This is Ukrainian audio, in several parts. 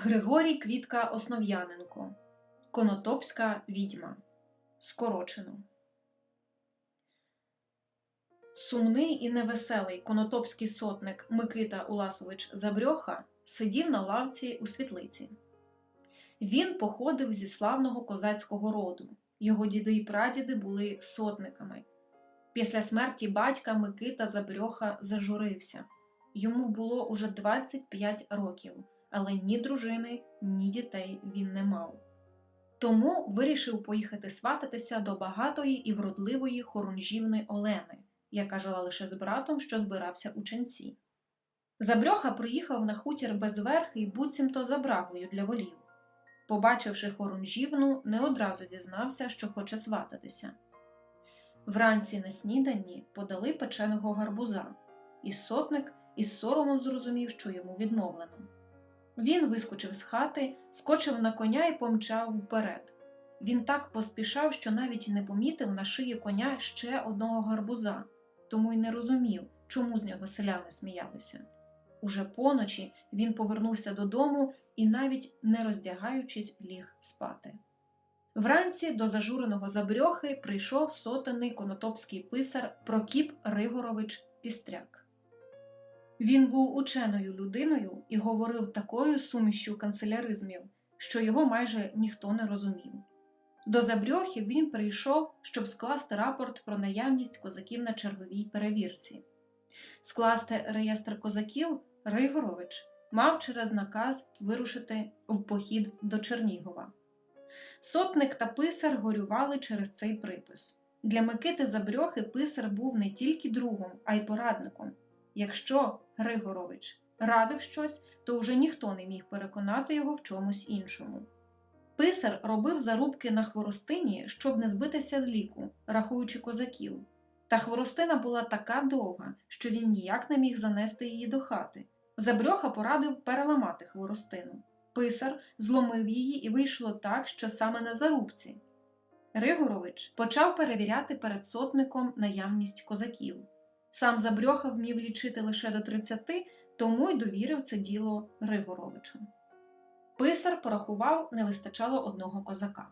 Григорій Квітка Основ'яненко Конотопська відьма. Скорочено. Сумний і невеселий конотопський сотник Микита Уласович Забрьоха сидів на лавці у світлиці. Він походив зі славного козацького роду. Його діди і прадіди були сотниками. Після смерті батька Микита Забрьоха зажурився. Йому було уже 25 років, але ні дружини, ні дітей він не мав. Тому вирішив поїхати свататися до багатої і вродливої хорунжівни Олени, яка жила лише з братом, що збирався у ченці. Забрьоха приїхав на хутір без верхи й буцімто за брагою для волів. Побачивши хорунжівну, не одразу зізнався, що хоче свататися. Вранці на сніданні подали печеного гарбуза, і сотник із соромом зрозумів, що йому відмовлено. Він вискочив з хати, скочив на коня і помчав вперед. Він так поспішав, що навіть не помітив на шиї коня ще одного гарбуза, тому й не розумів, чому з нього селяни сміялися. Уже поночі він повернувся додому і, навіть не роздягаючись, ліг спати. Вранці до зажуреного забрьохи прийшов сотенний конотопський писар Прокіп Ригорович Пістряк. Він був ученою людиною і говорив такою сумішю канцеляризмів, що його майже ніхто не розумів. До Забрьохи він прийшов, щоб скласти рапорт про наявність козаків на черговій перевірці. Скласти реєстр козаків Ригорович мав через наказ вирушити в похід до Чернігова. Сотник та писар горювали через цей припис. Для Микити Забрьохи писар був не тільки другом, а й порадником. Якщо Григорович радив щось, то вже ніхто не міг переконати його в чомусь іншому. Писар робив зарубки на хворостині, щоб не збитися з ліку, рахуючи козаків. Та хворостина була така довга, що він ніяк не міг занести її до хати. Забрьоха порадив переламати хворостину. Писар зломив її і вийшло так, що саме на зарубці. Ригорович почав перевіряти перед сотником наявність козаків. Сам Забрьоха вмів лічити лише до 30, тому й довірив це діло Ригоровичу. Писар порахував, не вистачало одного козака.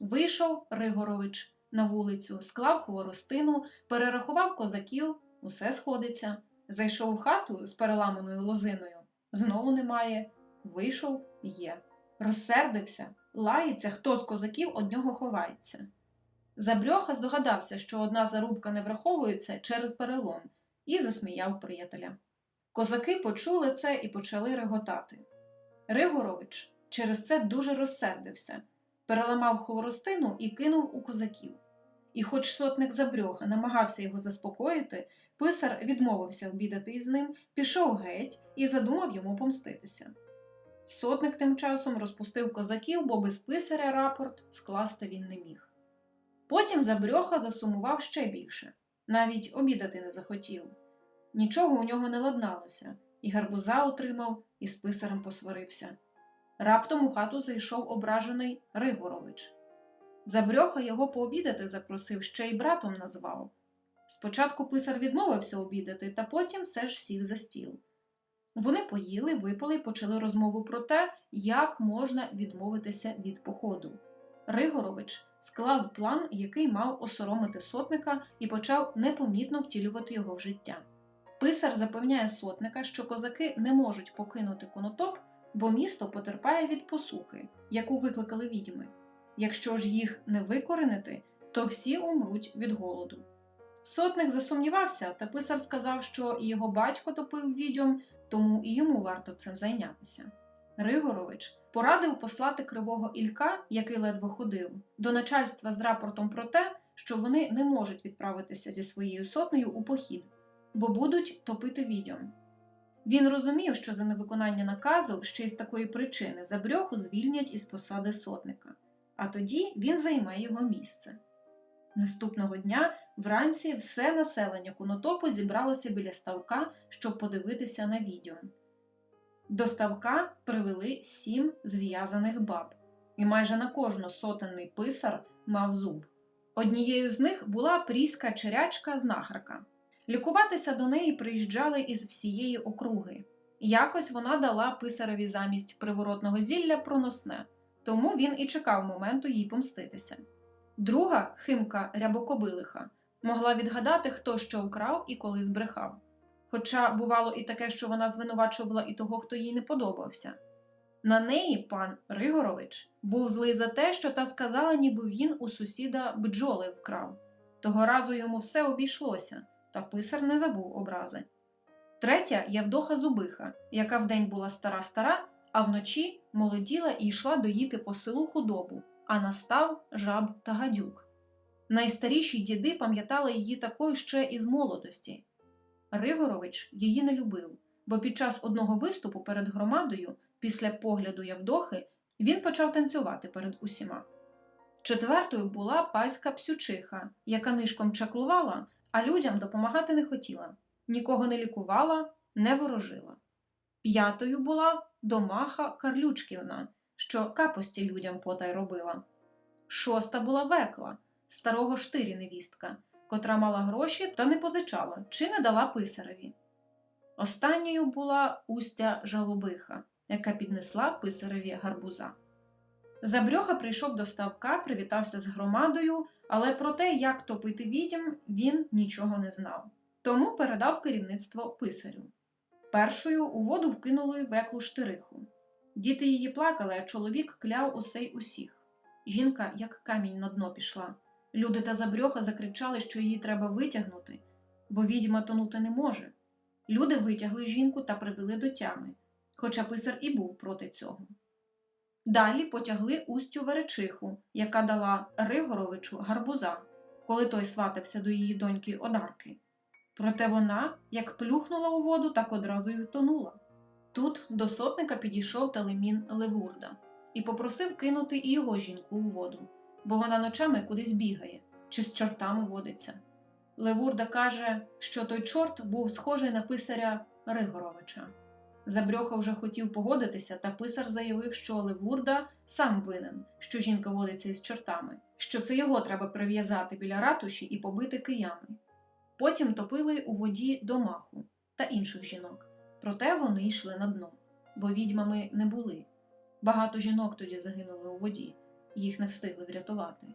Вийшов Ригорович на вулицю, склав хворостину, перерахував козаків, усе сходиться. Зайшов в хату з переламаною лозиною. Знову немає. Вийшов є. Розсердився, лається, хто з козаків од нього ховається. Забрьоха здогадався, що одна зарубка не враховується через перелом, і засміяв приятеля. Козаки почули це і почали реготати. Ригорович через це дуже розсердився, переламав хворостину і кинув у козаків. І, хоч сотник Забрьоха намагався його заспокоїти, писар відмовився обідати із ним, пішов геть і задумав йому помститися. Сотник тим часом розпустив козаків, бо без писаря рапорт скласти він не міг. Потім Забрьоха засумував ще більше, навіть обідати не захотів. Нічого у нього не ладналося, і гарбуза отримав, і з писарем посварився. Раптом у хату зайшов ображений Ригорович. Забрьоха його пообідати запросив, ще й братом назвав. Спочатку писар відмовився обідати, та потім все ж сів за стіл. Вони поїли, випали і почали розмову про те, як можна відмовитися від походу. Ригорович склав план, який мав осоромити сотника, і почав непомітно втілювати його в життя. Писар запевняє сотника, що козаки не можуть покинути конотоп, бо місто потерпає від посухи, яку викликали відьми. Якщо ж їх не викоренити, то всі умруть від голоду. Сотник засумнівався, та писар сказав, що його батько топив відьом, тому і йому варто цим зайнятися. Ригорович порадив послати кривого Ілька, який ледве ходив, до начальства з рапортом про те, що вони не можуть відправитися зі своєю сотнею у похід, бо будуть топити відьом. Він розумів, що за невиконання наказу ще й з такої причини забрьоху звільнять із посади сотника, а тоді він займе його місце. Наступного дня вранці все населення Конотопу зібралося біля ставка, щоб подивитися на відьом. До ставка привели сім зв'язаних баб, і майже на кожну сотенний писар мав зуб. Однією з них була пріська черячка знахарка. Лікуватися до неї приїжджали із всієї округи. Якось вона дала писареві замість приворотного зілля проносне, тому він і чекав моменту їй помститися. Друга химка рябокобилиха могла відгадати, хто що вкрав і коли збрехав. Хоча бувало і таке, що вона звинувачувала і того, хто їй не подобався. На неї пан Ригорович був злий за те, що та сказала, ніби він у сусіда бджоли вкрав. Того разу йому все обійшлося, та писар не забув образи. Третя Явдоха Зубиха, яка вдень була стара-стара, а вночі молоділа і йшла доїти по селу худобу, а настав жаб та гадюк. Найстаріші діди пам'ятали її такою ще із молодості. Ригорович її не любив, бо під час одного виступу перед громадою, після погляду Явдохи, він почав танцювати перед усіма. Четвертою була паська псючиха, яка нишком чаклувала, а людям допомагати не хотіла, нікого не лікувала, не ворожила. П'ятою була домаха Карлючківна, що капості людям потай робила. Шоста була векла, старого штирі невістка, котра мала гроші та не позичала чи не дала писареві. Останньою була устя жалобиха, яка піднесла писареві гарбуза. Забрьоха прийшов до ставка, привітався з громадою, але про те, як топити відьм, він нічого не знав. Тому передав керівництво писарю. Першою у воду вкинули веклу штириху. Діти її плакали, а чоловік кляв усе й усіх. Жінка, як камінь на дно пішла. Люди та забрьоха закричали, що її треба витягнути, бо відьма тонути не може. Люди витягли жінку та привели до тями, хоча писар і був проти цього. Далі потягли устю веречиху, яка дала Ригоровичу гарбуза, коли той сватався до її доньки Одарки. Проте вона, як плюхнула у воду, так одразу й втонула. Тут до сотника підійшов Талемін Левурда і попросив кинути і його жінку у воду, бо вона ночами кудись бігає чи з чортами водиться. Левурда каже, що той чорт був схожий на писаря Ригоровича. Забрьоха вже хотів погодитися, та писар заявив, що Левурда сам винен, що жінка водиться із чортами, що це його треба прив'язати біля ратуші і побити киями. Потім топили у воді домаху та інших жінок, проте вони йшли на дно, бо відьмами не були. Багато жінок тоді загинули у воді, їх не встигли врятувати.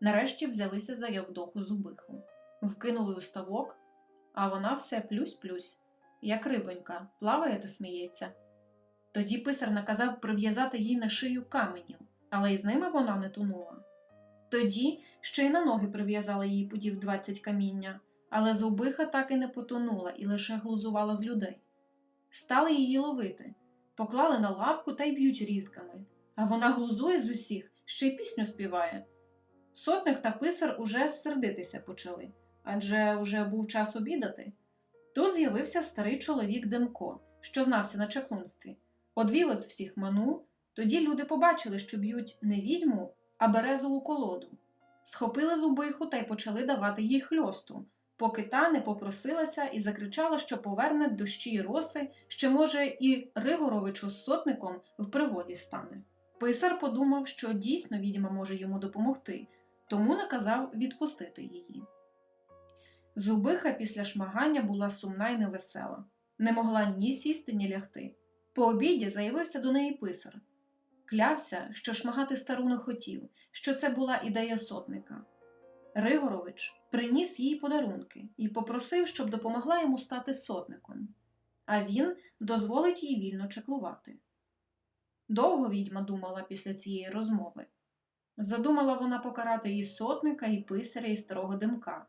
Нарешті взялися за Явдоху зубиху, вкинули у ставок, а вона все плюсь-плюсь, як рибонька, плаває та сміється. Тоді писар наказав прив'язати їй на шию каменів, але й з ними вона не тонула. Тоді ще й на ноги прив'язали їй пудів двадцять каміння, але зубиха так і не потонула і лише глузувала з людей. Стали її ловити, поклали на лавку та й б'ють різками, а вона глузує з усіх, ще й пісню співає. Сотник та писар уже сердитися почали, адже уже був час обідати. Тут з'явився старий чоловік Демко, що знався на чаклунстві. Одвів от всіх ману, тоді люди побачили, що б'ють не відьму, а березову колоду. Схопили зубиху та й почали давати їй хльосту, поки та не попросилася і закричала, що поверне дощі й роси, що, може, і Ригоровичу з сотником в пригоді стане. Писар подумав, що дійсно відьма може йому допомогти, тому наказав відпустити її. Зубиха після шмагання була сумна й невесела, не могла ні сісти, ні лягти. По обіді заявився до неї писар. Клявся, що шмагати стару не хотів, що це була ідея сотника. Ригорович приніс їй подарунки і попросив, щоб допомогла йому стати сотником, а він дозволить їй вільно чеклувати. Довго відьма думала після цієї розмови. Задумала вона покарати і сотника, і писаря, і старого димка.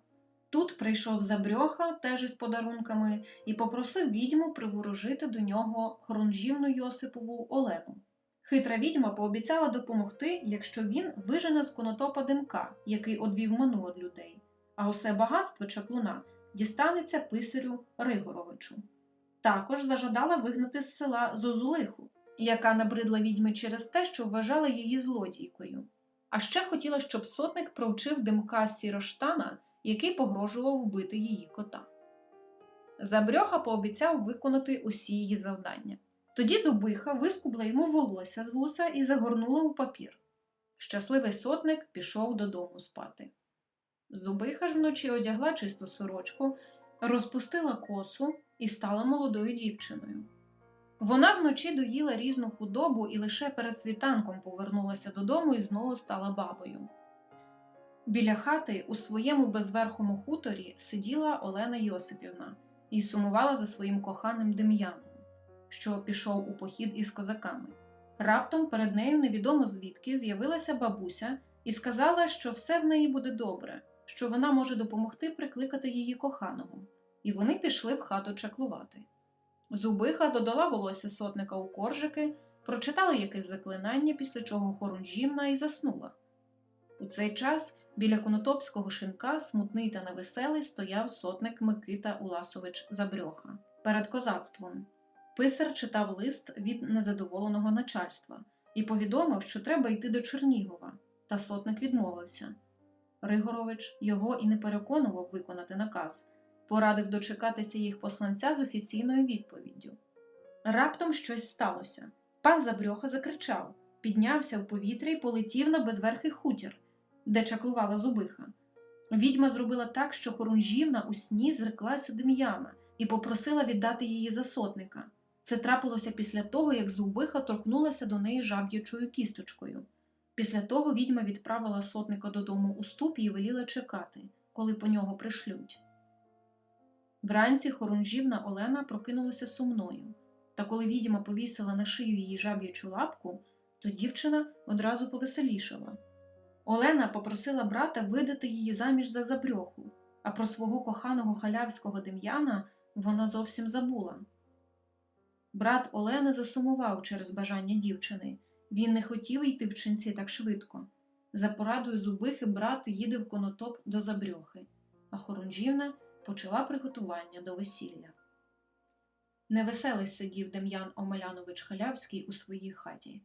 Тут прийшов забрьоха теж із подарунками і попросив відьму приворожити до нього хорунжівну Йосипову Олену. Хитра відьма пообіцяла допомогти, якщо він вижене з конотопа димка, який одвів ману від людей, а усе багатство чаклуна дістанеться писарю Ригоровичу. Також зажадала вигнати з села Зозулиху, яка набридла відьми через те, що вважала її злодійкою. А ще хотіла, щоб сотник провчив димка сіроштана який погрожував вбити її кота. Забрьоха пообіцяв виконати усі її завдання. Тоді зубиха вискубла йому волосся з вуса і загорнула у папір. Щасливий сотник пішов додому спати. Зубиха ж вночі одягла чисту сорочку, розпустила косу і стала молодою дівчиною. Вона вночі доїла різну худобу і лише перед світанком повернулася додому і знову стала бабою. Біля хати у своєму безверхому хуторі сиділа Олена Йосипівна і сумувала за своїм коханим Дем'яном, що пішов у похід із козаками. Раптом перед нею невідомо звідки з'явилася бабуся і сказала, що все в неї буде добре, що вона може допомогти прикликати її коханого, і вони пішли в хату чаклувати. Зубиха додала волосся сотника у коржики, прочитала якесь заклинання, після чого хорунжівна і заснула. У цей час біля конотопського шинка, смутний та невеселий, стояв сотник Микита Уласович Забрьоха перед козацтвом. Писар читав лист від незадоволеного начальства і повідомив, що треба йти до Чернігова, та сотник відмовився. Ригорович його і не переконував виконати наказ, порадив дочекатися їх посланця з офіційною відповіддю. Раптом щось сталося. Пан Забрьоха закричав, піднявся в повітря і полетів на безверхий хутір, де чаклувала зубиха. Відьма зробила так, що хорунжівна у сні зреклася Дем'яна і попросила віддати її за сотника. Це трапилося після того, як зубиха торкнулася до неї жаб'ячою кісточкою. Після того відьма відправила сотника додому у ступі і веліла чекати, коли по нього пришлють. Вранці хорунжівна Олена прокинулася сумною, та коли відьма повісила на шию її жаб'ячу лапку, то дівчина одразу повеселішала. Олена попросила брата видати її заміж за забрьоху, а про свого коханого халявського Дем'яна вона зовсім забула. Брат Олени засумував через бажання дівчини. Він не хотів йти в ченці так швидко. За порадою зубихи брат їде в конотоп до Забрьохи, а Хорунжівна почала приготування до весілля. Невеселий сидів Дем'ян Омелянович Халявський у своїй хаті.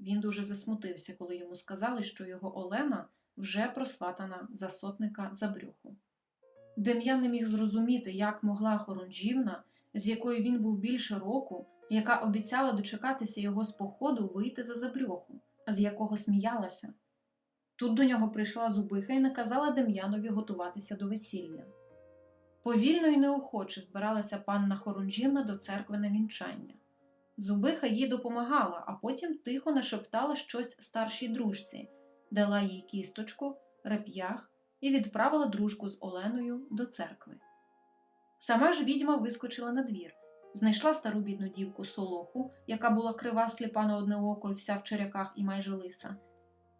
Він дуже засмутився, коли йому сказали, що його Олена вже просватана за сотника Забрюху. Дем'ян не міг зрозуміти, як могла Хорунжівна, з якою він був більше року, яка обіцяла дочекатися його з походу вийти за Забрюху, з якого сміялася. Тут до нього прийшла зубиха і наказала Дем'янові готуватися до весілля. Повільно і неохоче збиралася панна Хорунжівна до церкви на вінчання. Зубиха їй допомагала, а потім тихо нашептала щось старшій дружці, дала їй кісточку, реп'ях і відправила дружку з Оленою до церкви. Сама ж відьма вискочила на двір, знайшла стару бідну дівку Солоху, яка була крива сліпа на одне око і вся в черяках і майже лиса.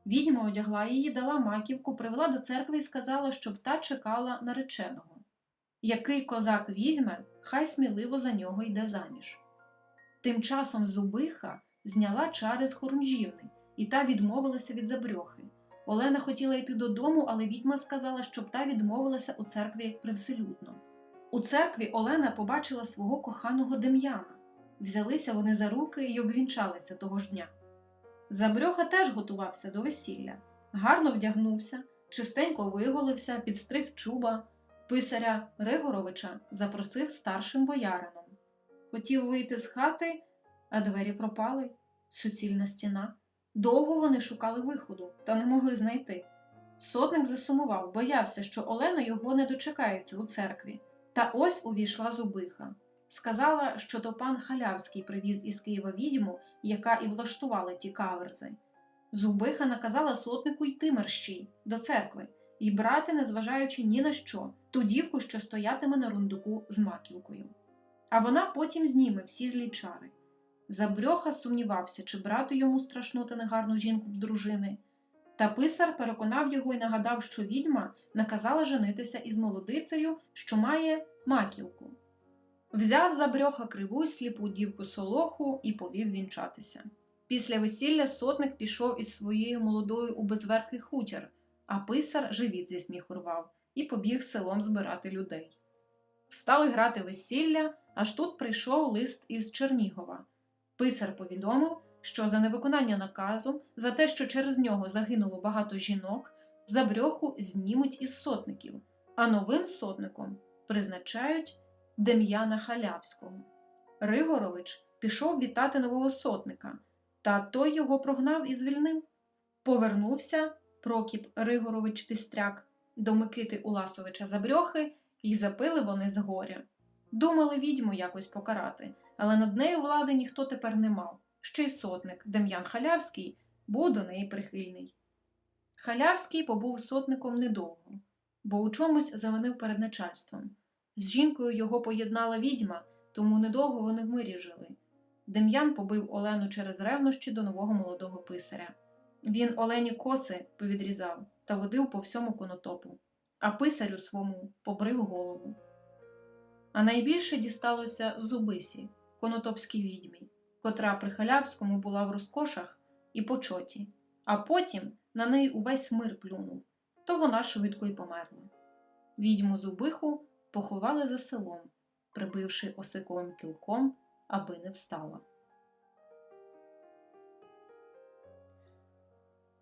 Відьма одягла її, дала маківку, привела до церкви і сказала, щоб та чекала нареченого. Який козак візьме, хай сміливо за нього йде заміж. Тим часом зубиха зняла чари з хорунжівни, і та відмовилася від забрьохи. Олена хотіла йти додому, але відьма сказала, щоб та відмовилася у церкві привселюдно. У церкві Олена побачила свого коханого Дем'яна. Взялися вони за руки і обвінчалися того ж дня. Забрьоха теж готувався до весілля, гарно вдягнувся, чистенько виголився, підстриг чуба. Писаря Ригоровича запросив старшим боярином. Хотів вийти з хати, а двері пропали, суцільна стіна. Довго вони шукали виходу, та не могли знайти. Сотник засумував, боявся, що Олена його не дочекається у церкві. Та ось увійшла зубиха. Сказала, що то пан Халявський привіз із Києва відьму, яка і влаштувала ті каверзи. Зубиха наказала сотнику йти мерщій до церкви і брати, незважаючи ні на що, ту дівку, що стоятиме на рундуку з маківкою. А вона потім зніме всі злі чари. Забрьоха сумнівався, чи брати йому страшну та негарну жінку в дружини. Та писар переконав його і нагадав, що відьма наказала женитися із молодицею, що має маківку. Взяв забрьоха криву й сліпу дівку солоху і повів вінчатися. Після весілля сотник пішов із своєю молодою у безверхий хутір, а писар живіт зі сміху рвав і побіг селом збирати людей. Стали грати весілля, аж тут прийшов лист із Чернігова. Писар повідомив, що за невиконання наказу, за те, що через нього загинуло багато жінок, забрьоху знімуть із сотників, а новим сотником призначають Дем'яна Халявського. Ригорович пішов вітати нового сотника, та той його прогнав і звільнив. Повернувся Прокіп Ригорович Пістряк до Микити Уласовича Забрьохи, і запили вони з горя. Думали відьму якось покарати, але над нею влади ніхто тепер не мав. Ще й сотник Дем'ян Халявський був до неї прихильний. Халявський побув сотником недовго, бо у чомусь завинив перед начальством. З жінкою його поєднала відьма, тому недовго вони в мирі жили. Дем'ян побив Олену через ревнощі до нового молодого писаря. Він Олені коси повідрізав та водив по всьому конотопу, а писарю свому побрив голову. А найбільше дісталося Зубисі, конотопській відьмі, котра при Халявському була в розкошах і почоті, а потім на неї увесь мир плюнув, то вона швидко й померла. Відьму Зубиху поховали за селом, прибивши осиковим кілком, аби не встала.